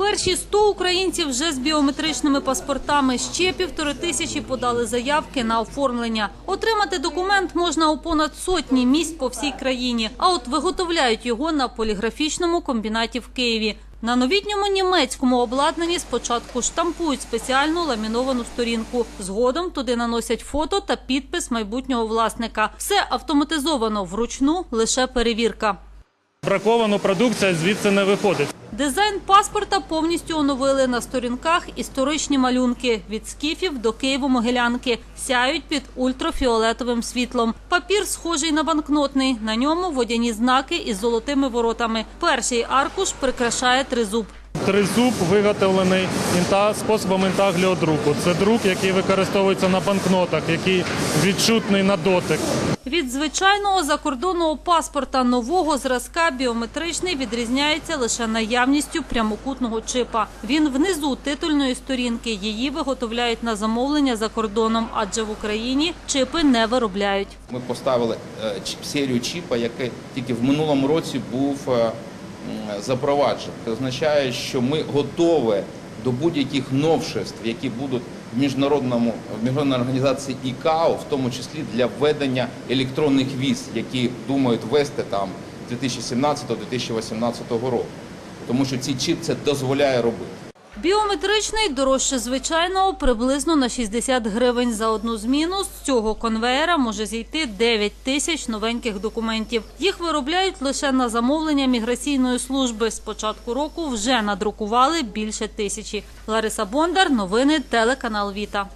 Перші 100 українців вже з біометричними паспортами. Ще півтори тисячі подали заявки на оформлення. Отримати документ можна у понад сотні місць по всій країні. А от виготовляють його на поліграфічному комбінаті в Києві. На новітньому німецькому обладнанні спочатку штампують спеціальну ламіновану сторінку. Згодом туди наносять фото та підпис майбутнього власника. Все автоматизовано вручну, лише перевірка. Браковану продукція звідси не виходить. Дизайн паспорта повністю оновили на сторінках історичні малюнки від скіфів до Києво-Могилянки. Сяють під ультрафіолетовим світлом. Папір схожий на банкнотний. На ньому водяні знаки із золотими воротами. Перший аркуш прикрашає тризуб. Тризуб виготовлений інта способом інтагліодруку. Це друк, який використовується на банкнотах, який відчутний на дотик. Від звичайного закордонного паспорта нового зразка біометричний відрізняється лише наявністю прямокутного чипа. Він внизу титульної сторінки. Її виготовляють на замовлення за кордоном, адже в Україні чипи не виробляють. Ми поставили е, серію чіпа, який тільки в минулому році був е. Це означає, що ми готові до будь-яких новшеств, які будуть в міжнародному в міжнародній організації ІКАО, в тому числі для введення електронних віз, які думають ввести там 2017-2018 року. Тому що цей чіп це дозволяє робити. Біометричний дорожче звичайного приблизно на 60 гривень за одну зміну. З цього конвеєра може зійти 9 тисяч новеньких документів. Їх виробляють лише на замовлення міграційної служби. З початку року вже надрукували більше тисячі. Лариса Бондар, новини телеканал Віта.